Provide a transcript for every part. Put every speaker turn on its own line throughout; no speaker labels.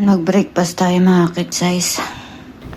Mag-breakfast tayo mga kid size.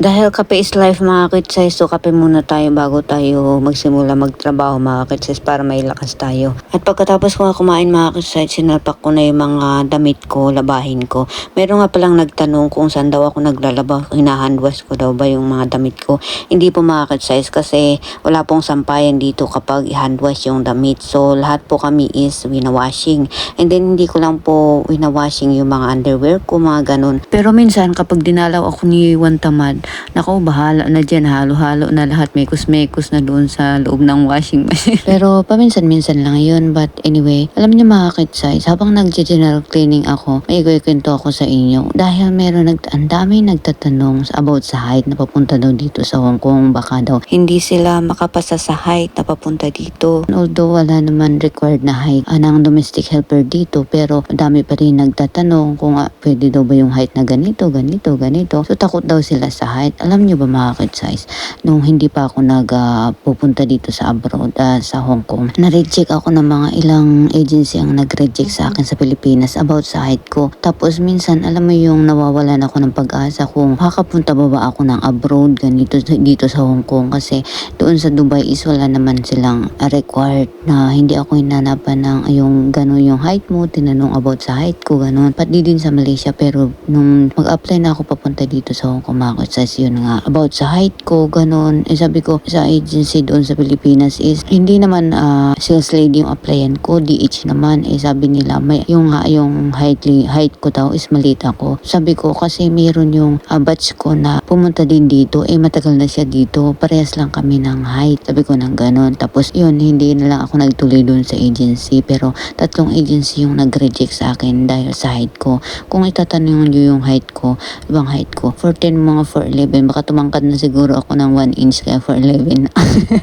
Dahil kape is life mga kid size, so kape muna tayo bago tayo magsimula magtrabaho mga kid size para may lakas tayo. At pagkatapos ko kumain mga kid size, sinalpak ko na yung mga damit ko, labahin ko. Meron nga palang nagtanong kung saan daw ako naglalaba, hinahandwash ko daw ba yung mga damit ko. Hindi po mga kid size kasi wala pong sampayan dito kapag i-handwash yung damit. So lahat po kami is winawashing. And then hindi ko lang po winawashing yung mga underwear ko, mga ganun. Pero minsan kapag dinalaw ako ni Juan Tamad, nako bahala na dyan, halo-halo na lahat. May kusmekos na doon sa loob ng washing machine. Pero paminsan-minsan lang yun. But anyway, alam niyo mga kid size, habang nag-general cleaning ako, may kwento ako sa inyo. Dahil meron nag ang dami nagtatanong about sa height na papunta daw dito sa Hong Kong. Baka daw hindi sila makapasa sa height na papunta dito. Although wala naman required na height ah, ng domestic helper dito. Pero dami pa rin nagtatanong kung ah, pwede daw ba yung height na ganito, ganito, ganito. So takot daw sila sa height. Alam niyo ba mga size, nung hindi pa ako nag ah, pupunta dito sa abroad, ah, sa Hong Kong, na-reject ako ng mga ilang agency ang nag-reject sa akin sa Pilipinas about sa height ko. Tapos minsan, alam mo yung nawawalan ako ng pag-asa kung makakapunta ba ba ako ng abroad ganito dito sa Hong Kong kasi doon sa Dubai is wala naman silang required na hindi ako hinanapan ng yung gano'n yung height mo, tinanong about sa height ko, gano'n. Pati din sa Malaysia pero nung mag-apply na ako papunta dito sa Hong Kong, mga says yun nga about sa height ko, gano'n. Eh, sabi ko sa agency doon sa Pilipinas is hindi naman ah, sales lady yung applyan ko, DH naman. Eh sabi nila may yung nga yung height height ko daw is maliit ako. Sabi ko kasi meron yung ah, batch ko na pumunta din dito, eh matagal na siya dito. Parehas lang kami ng height. Sabi ko nang gano'n. Tapos yun, hindi na lang ako nagtuloy doon sa agency. Pero tatlong agency yung nag-reject sa akin dahil sa height ko. Kung itatanong nyo yung height ko, ibang height ko, 4'10 mga 4'11, baka tumangkad na siguro ako ng 1 inch kaya 4'11 na.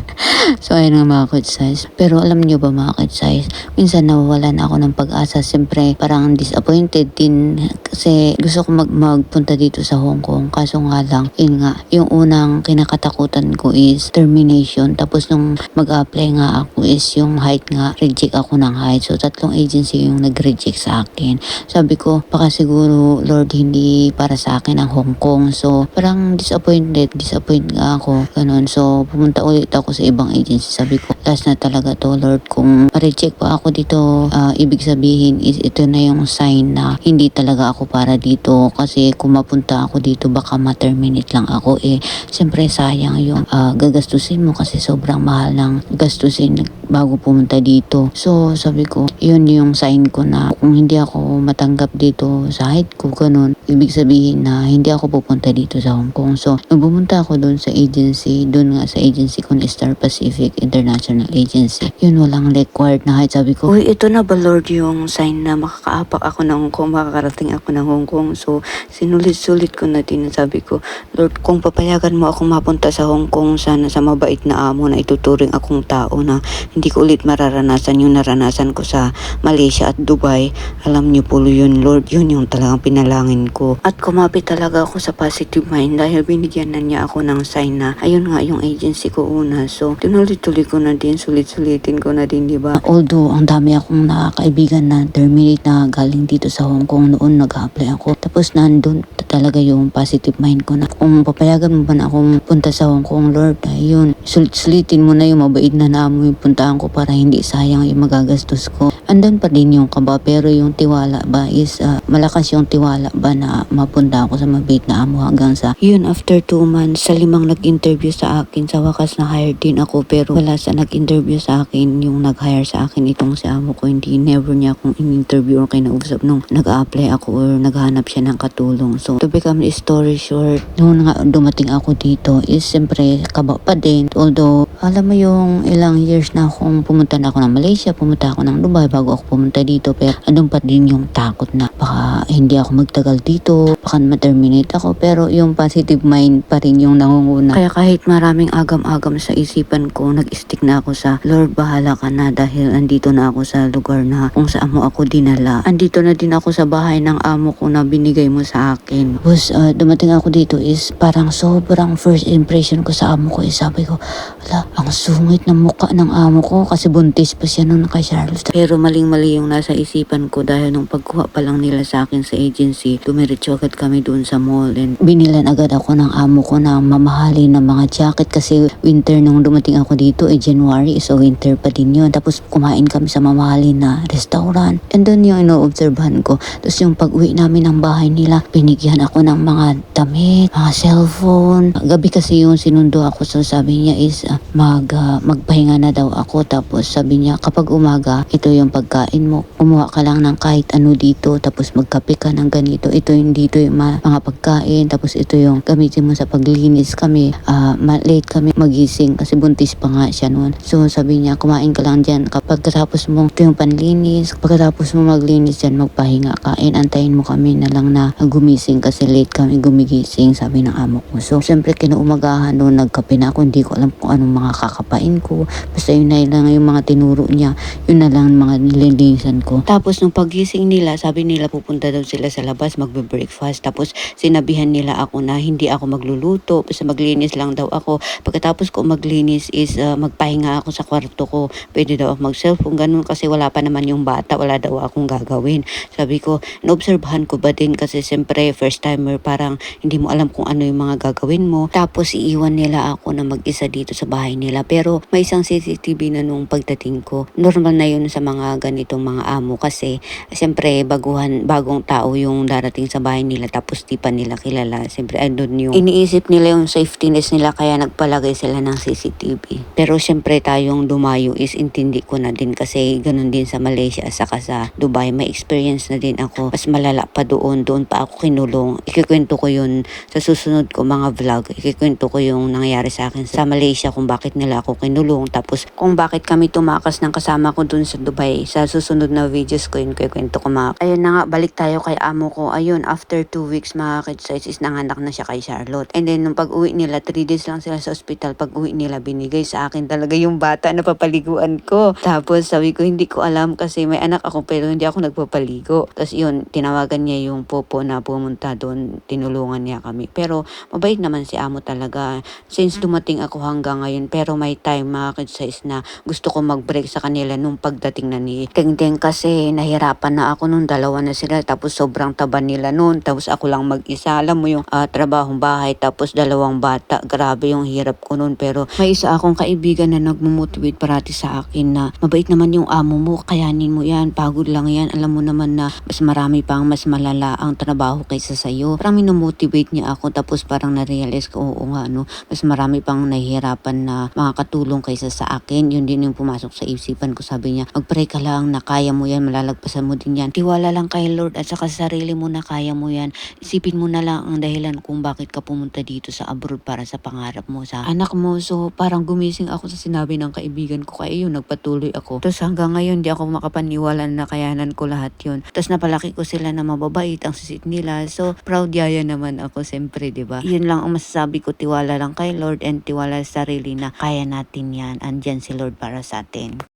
so ayun nga mga kid size. Pero alam nyo ba mga size, minsan nawawalan ako ng pag-asa. Siyempre parang disappointed din kasi gusto ko mag magpunta dito sa Hong Kong. Kaso nga lang, yun nga, yung unang kinakatakutan ko is termination. Tapos nung mag-apply nga ako is yung height nga, reject ako ng height. So tatlong agency yung nag-reject sa akin. Sabi ko, baka siguro Lord hindi para sa akin ang Hong Kong. So parang disappointed, disappoint nga ako. Ganun. So pumunta ulit ako sa ibang agency. Sabi ko, last na talaga to Lord. Kung ma-reject pa ako dito, ah, ibig sabihin is ito na yung sign na hindi talaga ako para dito. Kasi kung mapunta ako dito, baka ma-terminate lang ako. Eh, siyempre sayang yung ah, gagastusin mo kasi sobrang mahal ng gastusin bago pumunta dito. So, sabi ko, yun yung sign ko na kung hindi ako matanggap dito sa height ko, ganun, ibig sabihin na hindi ako pupunta dito sa Hong Kong. So, nung pumunta ako doon sa agency, doon nga sa agency ko Star Pacific International Agency, yun walang required na height. Sabi ko, Uy, ito na ba Lord yung sign na makakaapak ako ng Hong Kong, makakarating ako ng Hong Kong. So, sinulit-sulit ko na din. Sabi ko, Lord, kung papayagan mo akong mapunta sa Hong Kong, sana sa mabait na amo na ituturing akong tao na hindi ko ulit mararanasan yung naranasan ko sa Malaysia at Dubai. Alam niyo po yun, Lord, yun yung talagang pinalangin ko. At kumapit talaga ako sa positive mind dahil binigyan na niya ako ng sign na ayun nga yung agency ko una. So, tinuloy-tuloy ko na din, sulit-sulitin ko na din, di ba? Although, ang dami akong nakakaibigan na terminate na galing dito sa Hong Kong noon nag-apply ako. Tapos nandun talaga yung positive mind ko na kung papayagan mo ba na akong punta sa Hong Kong, Lord, ayun, sulit-sulitin mo na yung mabait na naamo yung puntahan ko para hindi sayang yung magagastos ko. Andun pa din yung kaba pero yung tiwala ba is ah, malakas yung tiwala ba na mapunta ako sa mabait na amo hanggang sa yun after two months sa limang nag-interview sa akin sa wakas na hire din ako pero wala sa nag-interview sa akin yung nag-hire sa akin itong si amo ko hindi never niya akong in-interview or kinausap nung nag-apply ako or naghanap siya ng katulong. So to become the story short nung nga dumating ako dito is siyempre kaba pa din. Although alam mo yung ilang years na akong pumunta na ako ng Malaysia pumunta ako ng Dubai bago ako pumunta dito pero andun pa din yung takot na baka hindi ako magtagal dito baka ma-terminate ako pero yung positive mind pa rin yung nangunguna. Kaya kahit maraming agam-agam sa isipan ko nag-stick na ako sa Lord bahala ka na dahil andito na ako sa lugar na kung saan mo ako dinala. Andito na din ako sa bahay ng amo ko na binigay mo sa akin. Tapos ah, dumating ako dito is parang sobrang first impression ko sa amo ko is sabi ko ala ang sungit ng mukha ng amo ko kasi buntis pa siya noon kay Charles. Pero maling-mali yung nasa isipan ko dahil nung pagkuha pa lang nila sa akin sa agency dumiretso agad kami doon sa mall and binilan agad ako ng amo ko ng mamahalin na mga jacket kasi winter nung dumating ako dito eh January so winter pa din yun. Tapos kumain kami sa mamahalin na restaurant and doon yung ino-obserbahan ko. Tapos yung pag-uwi namin ng bahay nila, binigyan ako ng mga damit, mga cellphone. Gabi kasi yung sinundo ako so sabi niya is ah, mag, ah, magpahinga na daw ako. Tapos sabi niya kapag umaga, ito yung pagkain mo. Kumuha ka lang ng kahit ano dito tapos magkape ka ng ganito. Ito yung dito yung ma- mga pagkain tapos ito yung gamitin mo sa paglinis kami. ma- late kami magising kasi buntis pa nga siya noon. So sabi niya kumain ka lang dyan. Kapag katapos mo ito yung panlinis, pagkatapos mo maglinis dyan magpahinga ka and antayin mo kami na lang na gumising kasi late kami gumigising sabi ng amo ko. So syempre kinaumagahan noon nagkape na ako hindi ko alam kung anong mga kakapain ko. Basta yun na lang yung mga tinuro niya. Yun na lang mga nililinisan ko. Tapos nung pagising nila, sabi nila pupunta daw sila sa labas magbe-breakfast. Tapos sinabihan nila ako na hindi ako magluluto. Basta maglinis lang daw ako. Pagkatapos ko maglinis is ah, magpahinga ako sa kwarto ko. Pwede daw ako mag-cellphone. Ganun kasi wala pa naman yung bata. Wala daw akong gagawin. Sabi ko, naobserbahan ko ba din kasi siyempre first timer parang hindi mo alam kung ano yung mga gagawin mo. Tapos iiwan nila ako na mag-isa dito sa bahay nila. Pero may isang CCTV na nung pagdating ko. Normal na yun sa mga ganitong mga amo kasi siyempre baguhan, bagong tao yung darating sa bahay nila tapos di pa nila kilala. Siyempre andun yung iniisip nila yung safetyness nila kaya nagpalagay sila ng CCTV. Pero siyempre tayong dumayo is intindi ko na din kasi ganun din sa Malaysia saka sa Dubai. May experience na din ako. Mas malala pa doon. Doon pa ako kinulong. Ikikwento ko yun sa susunod ko mga vlog. Ikikwento ko yung nangyari sa akin sa Malaysia kung bakit nila ako kinulong. Tapos kung bakit kami tumakas ng kasama ko dun sa Dubai. Sa susunod na videos ko yun ikikwento ko mga. Ayun na nga, balik tayo kay amo ko. Ayun, after 2 weeks mga kids is nanganak na siya kay Charlotte. And then nung pag-uwi nila, 3 days lang sila sa ospital. Pag-uwi nila, binigay sa akin talaga yung bata na papaliguan ko. Tapos sabi ko, hindi ko alam kasi may anak ako pero hindi ako nagpapaligo. Tapos yun, tinawagan niya yung popo na pumunta doon. Tinulungan niya kami. Pero mabait naman si amo talaga. Since dumating ako hanggang ngayon, pero may time mga kids na gusto ko mag-break sa kanila nung pagdating na ni Tengteng kasi nahirapan na ako nung dalawa na sila. Tapos sobrang taba nila noon. Tapos ako lang mag-isa. Alam mo yung ah, trabahong bahay. Tapos dalawang bata. Grabe yung hirap ko noon. Pero may isa akong kaibigan na nagmumotivate parati sa akin na mabait naman yung amo mo. Kayanin mo yan. Pagod lang yan. Alam mo naman na mas marami pang mas malala ang trabaho kaysa sa'yo. Parang minomotivate niya ako. Tapos parang na-realize ko, oo nga, no, mas marami pang nahihirapan na mga katulong kaysa sa akin. Yun din yung pumasok sa isipan ko. Sabi niya, mag-pray ka lang na kaya mo yan, malalagpasan mo din yan. Tiwala lang kay Lord at sa sarili mo na kaya mo yan. Isipin mo na lang ang dahilan kung bakit ka pumunta dito sa abroad para sa pangarap mo sa anak mo. So parang gumising ako sa sinabi ng kaibigan ko kaya yun, nagpatuloy ako. Tapos hanggang ngayon, di ako makapaniwala na kayanan ko lahat yun. Tapos napalaki ko sila na mababait ang sisit nila. So proud yaya naman ako siyempre, ba? Yun lang ang masasabi ko, tiwala lang kay Lord and tiwala sa sarili na kaya natin yan. Andyan si Lord para sa atin.